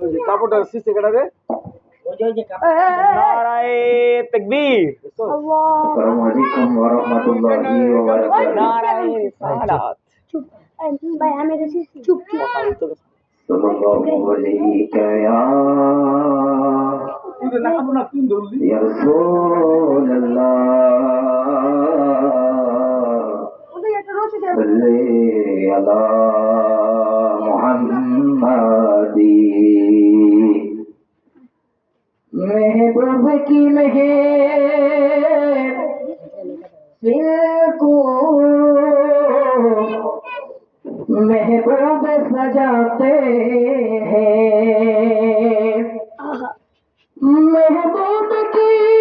কাপড়টা সিস্টে কাটাবে নারায়ে की लगे। को महबूब सजाते हैं। महबूब की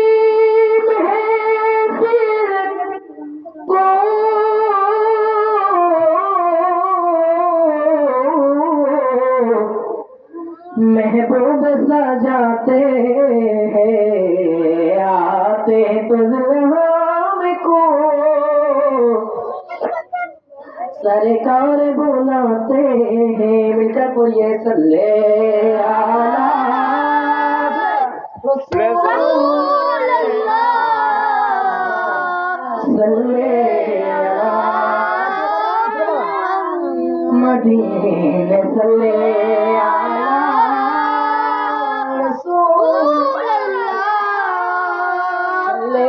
महबूब सजाते सरकार बुलाते हैं मिलकर बोलिए सल्ले आला सल्ले मदीने सल्ले आला रसूल सल्ले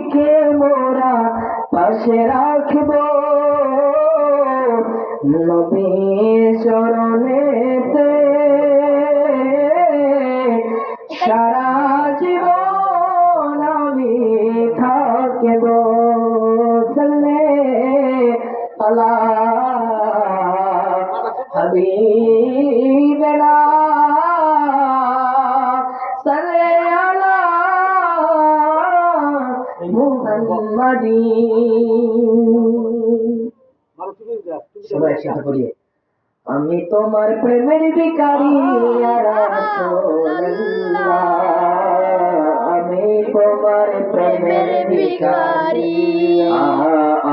নবীকে মোরা পাশে রাখব। নবী চরণেতে সারা জীবন আমি থাকব। সাল্লে আলা হাবিবেনা মুহাম্মাদিন সবাই একসাথে করিয়ে আমি তোমার প্রেমের রাসূলুল্লাহ। আমি তোমার প্রেমের ভিকারি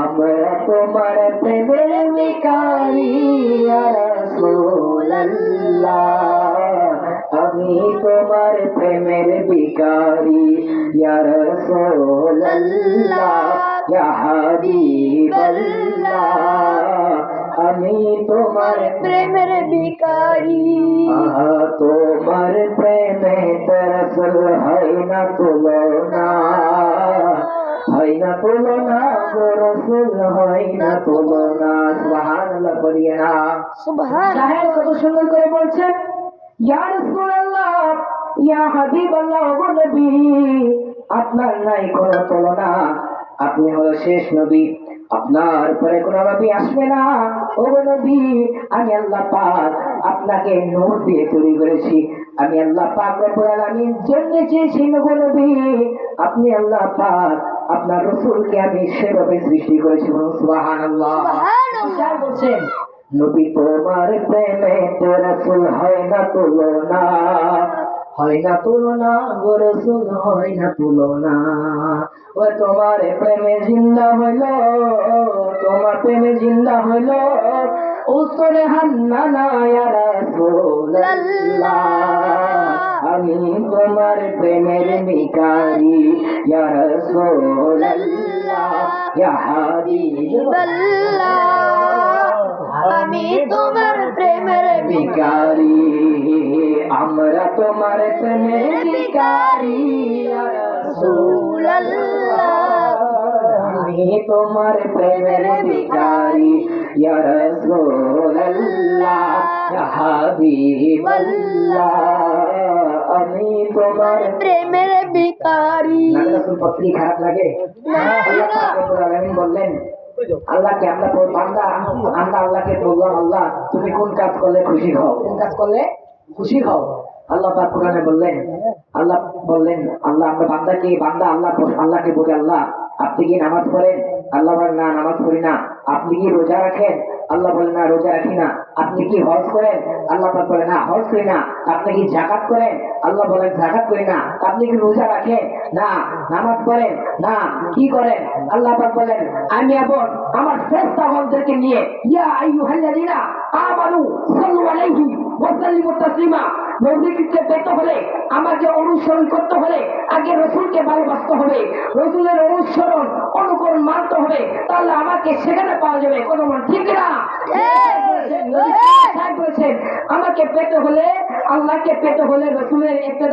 আমরা তোমার প্রেমের ভিকারি আর রাসূলুল্লাহ। আমি তোমার প্রেমের ভিকারি ইয়া রাসূলুল্লাহ ইয়া হাবিবাল্লাহ আমি তোমার প্রেমের আহা তোমার প্রেমে দরসল হয় না তুলনা। হয় না তুলনা রসুল হয় না তুলনা। সুবহানাল্লাহ বলিয়ে না। সুবহান কত সুন্দর করে বলছেন ইয়া রাসূলুল্লাহ ইয়া হাবিবাল্লাহ ওগো নবী আপনার নাই কোনো তুলনা। আপনি হলো শেষ নবী আপনার পরে কোনো নবী আসবে না। ওগো নবী আমি আল্লাহ পাক আপনাকে নূর দিয়ে তৈরি করেছি। আমি আল্লাহ পাক রব্বুল আলামিন জন্য চেয়েছি ওগো নবী আপনি আল্লাহ পাক আপনার রসুলকে আমি সেভাবে সৃষ্টি করেছি সুবহানাল্লাহ। সুবহানাল্লাহ। বলছেন নবী তোমার প্রেমে হয় না তুলনা, হয় না তুলনা গো হয় না তুলনা। ও তোমার প্রেমে জিন্দা হইল, তোমার প্রেমে জিন্দা হইল, উত্তরে হান্না না আমি তোমার প্রেমের ভিখারি, ইয়া আমি তোমার প্রেমের ভিখারি আমরা তোমার প্রেমের ভিখারি ইয়া রাসূলুল্লাহ। আমি তোমার প্রেমের ভিখারি ইয়া রাসূলুল্লাহ ইয়া হাবিবাল্লাহ। আমি তোমার প্রেমের ভিকারি নাকি রাসূল পত্রী খারাপ লাগে? আল্লাহ পাক রব্বুল আলামিন বললেন আল্লাহকে আমরা বান্দা? আমরা আল্লাহকে বললাম আল্লাহ তুমি কোন কাজ করলে খুশি হও? কোন কাজ করলে খুশি হও? আল্লাহ পাক কোরআনে বললেন আল্লাহ বললেন আল্লাহ আমরা বান্দাকে বান্দা আল্লাহ আল্লাহকে বলে আল্লাহ। আপনি কি নামাজ পড়েন? আল্লাহ বলেন না নামাজ পড়ি না। আপনি কি রোজা রাখেন? আল্লাহ বলেন না রোজা রাখি না। আপনি কি হজ করেন? আল্লাহ পাক বলেন না হজ করি না। আপনি কি জাকাত করেন? আল্লাহ বলেন জাকাত করি না। আপনি কি রোজা রাখেন? না। নামাজ পড়েন? না। কি করেন? আল্লাহ পাক বলেন আমি এখন আমার শ্রেষ্ঠ বন্ধুদেরকে নিয়ে ইয়া আইয়ুহাল্লাযিনা আমানু সাল্লু আলাইহি ওয়া সাল্লিমু তাসলিমা নবীকে পেতে হলে আমাকে অনুসরণ করতে হলে আগে রসুলকে ভালোবাসতে হবে। রসুলের অনুসরণ অনুকরণ মানতে হবে। তাহলে আমাকে সেখানে পাওয়া যাবে। কোনো মান ঠিক না? আমাকে পেতে হলে, আল্লাহকে পেতে হলে রসুলের একটা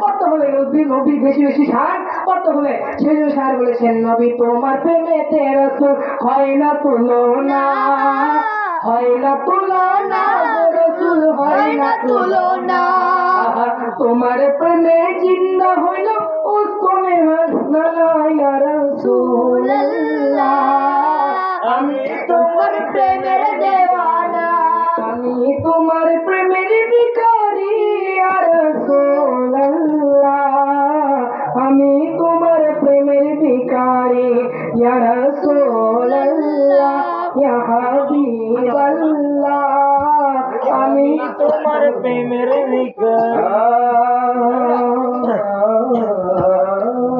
করতে হবে নবী নবী বেশি বেশি সার করতে হবে। সেই সার বলেছেন, নবী, তোমার প্রেমেতে রসুল হয় না তুলনা, হয় না তুলনা, রসুল হয় না তুলনা। তোমার প্রেমে জিন্দা হইল উস্তনে হাসনা ইয়া প্রেমের ভিখারি ইয়া রাসূলুল্লাহ ইয়া হাবিবাল্লাহ আমি তোমার প্রেমের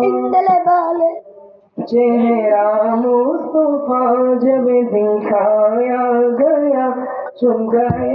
ইন্দলে বালে चेहरा मुस्तफा जब दिखाया गया चुम गए